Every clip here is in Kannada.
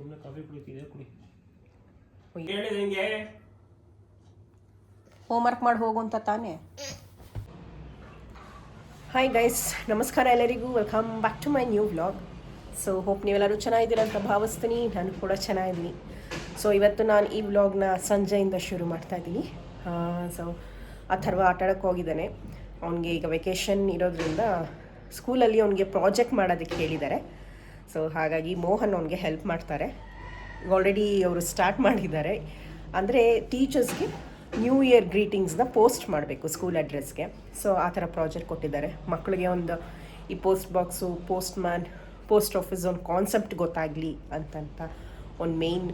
ಸುಮ್ಮನೆ ಕಾಫಿ ಕುಡಿತಿದೆ ಕುಡಿ. ಒಯ್. ಹೇಳಿದ ಹಿಂಗೆ? ಹೋಮ್ವರ್ಕ್ ಮಾಡಿ ಹೋಗು ಅಂತ ತಾನೇ? ಹಾಯ್ ಗೈಸ್ ನಮಸ್ಕಾರ ಎಲ್ಲರಿಗೂ. Welcome back to my new vlog so hope ನೀವೆಲ್ಲರೂ ಚೆನ್ನಾಗಿದ್ದೀರ ಅಂತ ಭಾವಿಸ್ತೀನಿ. ನಾನು ಕೂಡ ಚೆನ್ನಾಗಿದ್ದೀನಿ. ಸೊ ಇವತ್ತು ನಾನು ಈ ವ್ಲಾಗ್ನ ಸಂಜೆಯಿಂದ ಶುರು ಮಾಡ್ತಾ ಇದ್ದೀನಿ. ಸೊ ಅಥರ್ವ ಆಟ ಆಡೋಕ್ಕೆ ಹೋಗಿದ್ದಾನೆ. ಅವನಿಗೆ ಈಗ ವೆಕೇಷನ್ ಇರೋದ್ರಿಂದ ಸ್ಕೂಲಲ್ಲಿ ಅವನಿಗೆ ಪ್ರಾಜೆಕ್ಟ್ ಮಾಡೋದಕ್ಕೆ ಹೇಳಿದ್ದಾರೆ. ಸೊ ಹಾಗಾಗಿ ಮೋಹನ್ ಅವನಿಗೆ ಹೆಲ್ಪ್ ಮಾಡ್ತಾರೆ. ಆಲ್ರೆಡಿ ಅವರು ಸ್ಟಾರ್ಟ್ ಮಾಡಿದ್ದಾರೆ. ಅಂದರೆ ಟೀಚರ್ಸ್ಗೆ ನ್ಯೂ ಇಯರ್ ಗ್ರೀಟಿಂಗ್ಸ್ನ ಪೋಸ್ಟ್ ಮಾಡಬೇಕು ಸ್ಕೂಲ್ ಅಡ್ರೆಸ್ಗೆ ಸೊ ಆ ಥರ ಪ್ರಾಜೆಕ್ಟ್ ಕೊಟ್ಟಿದ್ದಾರೆ. ಮಕ್ಕಳಿಗೆ ಒಂದು ಈ post box postman post office ಒಂದು ಕಾನ್ಸೆಪ್ಟ್ ಗೊತ್ತಾಗಲಿ ಅಂತಂತ ಒಂದು ಮೇಯ್ನ್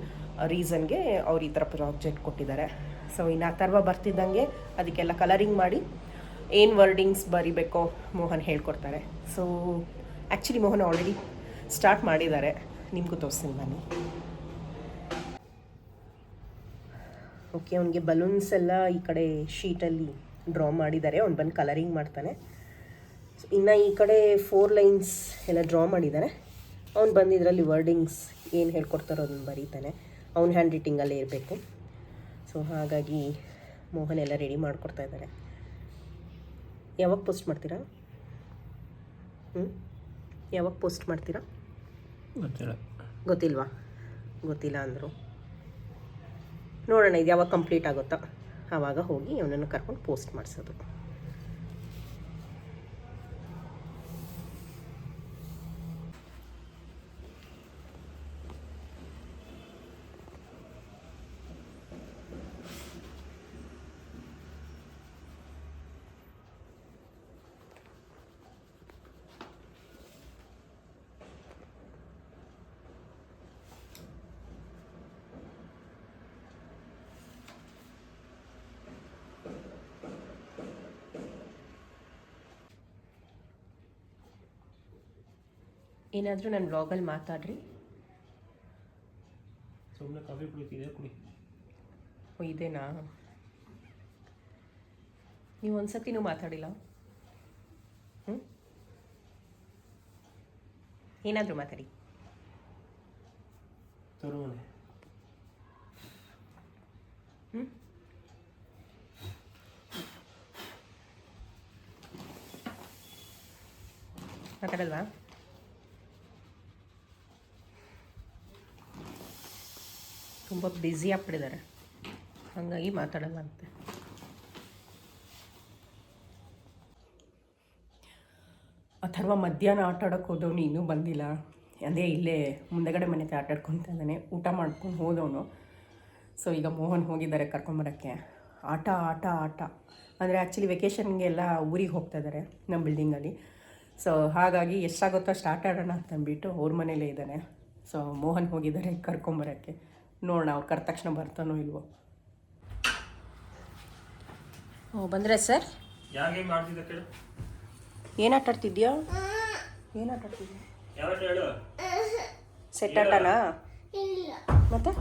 ರೀಸನ್ಗೆ ಅವ್ರು ಈ ಥರ ಪ್ರಾಜೆಕ್ಟ್ ಕೊಟ್ಟಿದ್ದಾರೆ. ಸೊ ಇನ್ನು ಅಥರ್ವ ಬರ್ತಿದ್ದಂಗೆ ಅದಕ್ಕೆಲ್ಲ ಕಲರಿಂಗ್ ಮಾಡಿ ಏನು ವರ್ಡಿಂಗ್ಸ್ ಬರಿಬೇಕೋ ಮೋಹನ್ ಹೇಳ್ಕೊಡ್ತಾರೆ. So actually Mohan already start ಮಾಡಿದ್ದಾರೆ. ನಿಮಗೂ ತೋರಿಸ್ತೀನಿ ಬನ್ನಿ. ಓಕೆ, ಅವನಿಗೆ ಬಲೂನ್ಸ್ ಎಲ್ಲ ಈ ಕಡೆ ಶೀಟಲ್ಲಿ ಡ್ರಾ ಮಾಡಿದ್ದಾರೆ. ಅವ್ನು ಬಂದು ಕಲರಿಂಗ್ ಮಾಡ್ತಾನೆ. ಇನ್ನು ಈ ಕಡೆ ಫೋರ್ ಲೈನ್ಸ್ ಎಲ್ಲ ಡ್ರಾ ಮಾಡಿದ್ದಾನೆ. ಅವ್ನು ಬಂದು ಇದರಲ್ಲಿ ವರ್ಡಿಂಗ್ಸ್ ಏನು ಹೇಳ್ಕೊಡ್ತಾರೋ ಅದನ್ನು ಬರೀತಾನೆ. ಅವ್ನ ಹ್ಯಾಂಡ್ ರೈಟಿಂಗಲ್ಲೇ ಇರಬೇಕು. ಸೊ ಹಾಗಾಗಿ ಮೋಹನ್ ಎಲ್ಲ ರೆಡಿ ಮಾಡಿಕೊಡ್ತಾ ಇದ್ದಾರೆ ಯಾವಾಗ ಪೋಸ್ಟ್ ಮಾಡ್ತೀರಾ? ಹ್ಞೂ ಯಾವಾಗ ಪೋಸ್ಟ್ ಮಾಡ್ತೀರಾ? ಗೊತ್ತಿಲ್ಲ. ಗೊತ್ತಿಲ್ವಾ? ಗೊತ್ತಿಲ್ಲ ಅಂದರು. ನೋಡೋಣ ಇದು ಯಾವಾಗ ಕಂಪ್ಲೀಟ್ ಆಗುತ್ತಾ. ಆವಾಗ ಹೋಗಿ ಅವನನ್ನು ಕರ್ಕೊಂಡು ಪೋಸ್ಟ್ ಮಾಡಿಸೋದು. ಏನಾದರೂ ನನ್ನ ಬ್ಲಾಗಲ್ಲಿ ಮಾತಾಡ್ರಿ. ಸುಮ್ಮನೆ ಕಾಫಿ ಕುಡಿತಿದೆ ಕುಡಿ. ಓ ಇದೇನಾ? ನೀವು ಒಂದ್ಸತಿನೂ ಮಾತಾಡಿಲ್ಲ? ಹ್ಞೂ ಏನಾದರೂ ಮಾತಾಡಿ. ತರುಣೆ ಹ್ಞೂ ಮಾತಾಡಲ್ವಾ? ತುಂಬ ಬ್ಯುಸಿ ಆಗ್ಬಿಟ್ಟಿದ್ದಾರೆ. ಹಾಗಾಗಿ ಮಾತಾಡಲ್ಲ ಅಂತೆ ಅಥರ್ವ ಮಧ್ಯಾಹ್ನ ಆಟ ಆಡೋಕ್ಕೆ ಹೋದವನು ಇನ್ನೂ ಬಂದಿಲ್ಲ. ಅದೇ ಇಲ್ಲೇ ಮುಂದೆಗಡೆ ಮನೆ ಆಟ ಆಡ್ಕೊತಾ ಇದ್ದಾನೆ. ಊಟ ಮಾಡ್ಕೊಂಡು ಹೋದವನು. ಸೊ ಈಗ ಮೋಹನ್ ಹೋಗಿದ್ದಾರೆ ಕರ್ಕೊಂಬರೋಕ್ಕೆ. ಆಟ ಆಟ ಆಟ. ಅಂದರೆ ಆ್ಯಕ್ಚುಲಿ ವೆಕೇಷನ್ಗೆಲ್ಲ ಊರಿಗೆ ಹೋಗ್ತಾ ಇದ್ದಾರೆ ನಮ್ಮ ಬಿಲ್ಡಿಂಗಲ್ಲಿ ಸೊ ಹಾಗಾಗಿ ಎಷ್ಟಾಗುತ್ತೋ ಅಷ್ಟು ಆಟ ಆಡೋಣ ಅಂತಂದ್ಬಿಟ್ಟು ಅವ್ರ ಮನೇಲೇ ಇದ್ದಾನೆ. ಸೊ ಮೋಹನ್ ಹೋಗಿದ್ದಾರೆ ಕರ್ಕೊಂಬರೋಕ್ಕೆ. ನೋಡೋಣ ಅವ್ರು ಕರೆದ ತಕ್ಷಣ ಬರ್ತಾನೋ ಇಲ್ವೋ. ಓ ಬಂದರೆ ಸರ್? ಯಾಕೆ ಮಾಡ್ತಿದ್ದೆ ಕೇಳು. ಏನು ಆಟ ಆಡ್ತಿದ್ಯಾ? ಏನು ಆಟ ಆಡ್ತಿದ್ಯೋ? ಯಾವತ್ತು ಹೇಳು. ಸೆಟ್ ಆಟನಾ? ಮತ್ತೆ?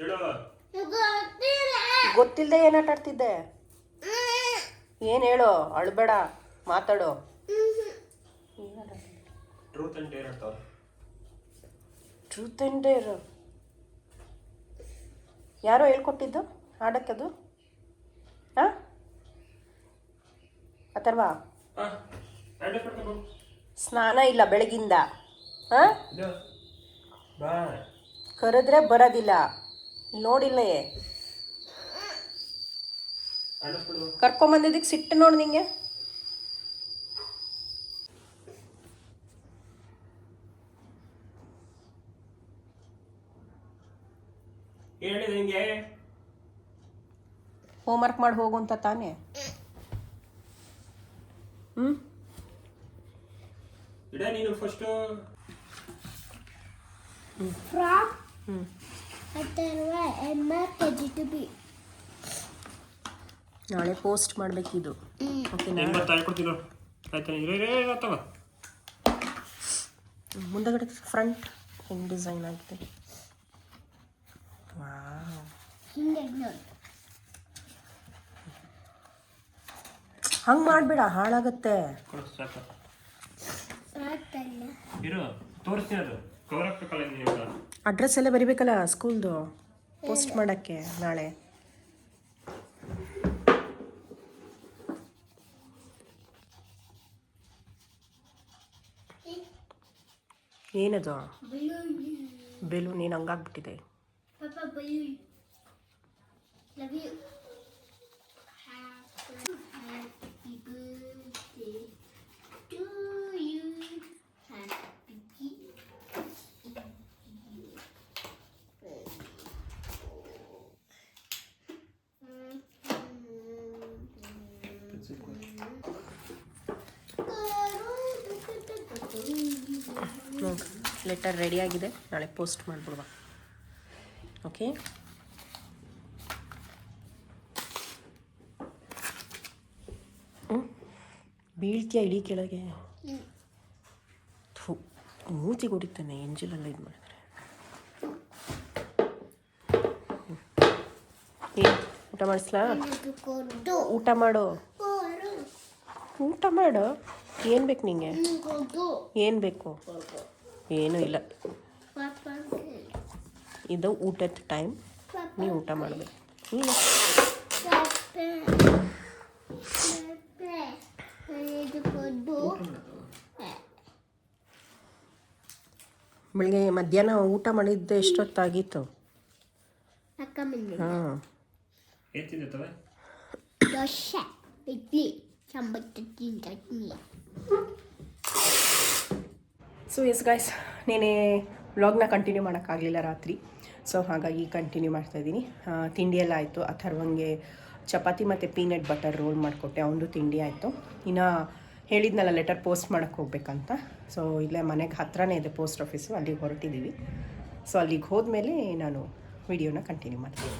ಹೇಳು. ಗೊತ್ತಿಲ್ಲದೆ ಏನು ಆಟ ಆಡ್ತಿದ್ದೆ? ಏನು ಹೇಳು? ಅಳ್ಬೇಡ. ಮಾತಾಡು. Truth and dare truth and dare ಯಾರೋ ಹೇಳ್ಕೊಟ್ಟಿದ್ದು? ಹಾಡಕ್ಕದು? ಹಾಂ? ಅಥರ್ವಾ? ಸ್ನಾನ ಇಲ್ಲ ಬೆಳಗಿಂದ. ಹಾಂ? ಕರೆದ್ರೆ ಬರೋದಿಲ್ಲ. ನೋಡಿಲ್ಲಯೇ ಕರ್ಕೊಂಬಂದಿದ್ದಕ್ಕೆ ಸಿಟ್ಟು ನೋಡಿ ನಿಂಗೆ. ಹೇಳಿದ ಹಿಂಗೆ? ಹೋಮ್ವರ್ಕ್ ಮಾಡಿ ಹೋಗು ಅಂತ ತಾನೇ? ಹ್ಞೂ ಇಡ ನೀನು ಫಸ್ಟು From ಹ್ಞೂ Atharva Emma KGTB. ನಾಳೆ ಪೋಸ್ಟ್ ಮಾಡಬೇಕಿದು. ಓಕೆನಾ ಹೆಂಗೆ ಬರ್ತಾ ಹೇಳ್ಕೊಡ್ತೀನಿ ಆಯ್ತಾ ಇರೇ ಇರೇ ತಗೋ. ಮುಂದಗಡೆ ಫ್ರಂಟ್ ಹೆಂಗೆ ಡಿಸೈನ್ ಆಗಿದೆ? ವಾವ್ ಹಿಂಗೆ ಮಾಡಬೇಡ ಹಾಳಾಗತ್ತೆ. ಕೊಡು ಸಾಕು ಇರು ತೋರಿಸ್ತೀನಿ ಅದು. ಕವರ್ ಹಾಕ್ಬೇಕಲ್ಲ ನೀವು ಅಡ್ರೆಸ್ ಎಲ್ಲ ಬರಿಬೇಕಲ್ಲ ಸ್ಕೂಲ್ದು ಪೋಸ್ಟ್ ಮಾಡೋಕ್ಕೆ ನಾಳೆ. ಏನದು. ಬೆಲೂನ್ ಏನು ಹಂಗಾಗ್ಬಿಟ್ಟಿದೆ. ಪಪ್ಪ bye love you happy be you happy be mum pencil ready ಆಗಿದೆ. ನಾಳೆ ಪೋಸ್ಟ್ ಮಾಡಿಬಿಡುವ. ಓಕೆ ಹ್ಞೂ ಬೀಳ್ತೀಯ ಇಳಿ ಕೆಳಗೆ ಥೂ ಮೂತಿ ಹೊಡಿತಾನೆ ಎಂಜಲೆಲ್ಲ ಇದು ಮಾಡಿದ್ರೆ. ಏನು ಊಟ ಮಾಡಿಸ್ಲಾ. ಊಟ ಮಾಡು. ಊಟ ಮಾಡು. ಏನು ಬೇಕು ನಿಂಗೆ? ಏನು ಬೇಕು? ಏನೂ ಇಲ್ಲ. ಇದು ಊಟದ ಟೈಮ್ ನೀ ನೀವು ಊಟ ಮಾಡಬೇಕು ನೀನು. ಬೆಳಿಗ್ಗೆ ಮಧ್ಯಾಹ್ನ ಊಟ ಮಾಡಿದ್ದು ಎಷ್ಟೊತ್ತಾಗಿತ್ತು. ಹಾಂ. ಸೊ ಎಸ್ ಗಾಯ್ಸ್ ನೇನೆ ವ್ಲಾಗ್ನ ಕಂಟಿನ್ಯೂ ಮಾಡೋಕ್ಕಾಗಲಿಲ್ಲ ರಾತ್ರಿ ಸೊ ಹಾಗಾಗಿ ಕಂಟಿನ್ಯೂ ಮಾಡ್ತಾಯಿದ್ದೀನಿ ತಿಂಡಿ ಎಲ್ಲ ಆಯಿತು. ಅಥರ್ವಂಗೆ ಚಪಾತಿ ಮತ್ತು ಪೀನಟ್ ಬಟರ್ ರೋಲ್ ಮಾಡಿಕೊಟ್ಟೆ. ಅವನದು ತಿಂಡಿ ಆಯಿತು. ಇನ್ನು ಹೇಳಿದ್ನಲ್ಲ ಲೆಟರ್ ಪೋಸ್ಟ್ ಮಾಡೋಕ್ಕೆ ಹೋಗ್ಬೇಕಂತ. ಸೊ ಇಲ್ಲೇ ಮನೆಗೆ ಹತ್ರನೇ ಇದೆ ಪೋಸ್ಟ್ ಆಫೀಸು ಅಲ್ಲಿಗೆ ಹೊರಟಿದ್ದೀವಿ ಸೊ ಅಲ್ಲಿಗೆ ಹೋದ್ಮೇಲೆ ನಾನು ವಿಡಿಯೋನ ಕಂಟಿನ್ಯೂ ಮಾಡ್ತೀನಿ.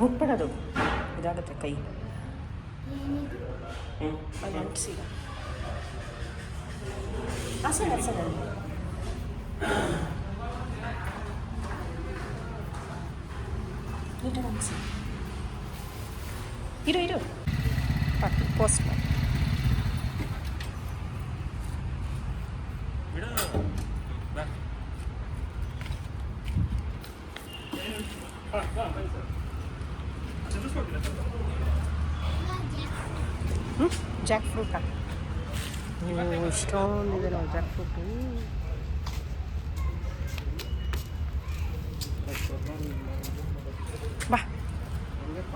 ಮುಟ್ಬಿಡೋದು ಇದಾಗುತ್ತೆ ಕೈ ಅಲ್ಲಿ ಅಂಟಿಸಿ ಹಸನ ಹಸನ ನೀಟಾಗಿ ಅಂಟಿಸಿ ಇರು ಇರು ಹಾಕಿ ಪೋಸ್ಟ್ ಮಾಡಿ ಹ್ಞೂ ಜಾಕ್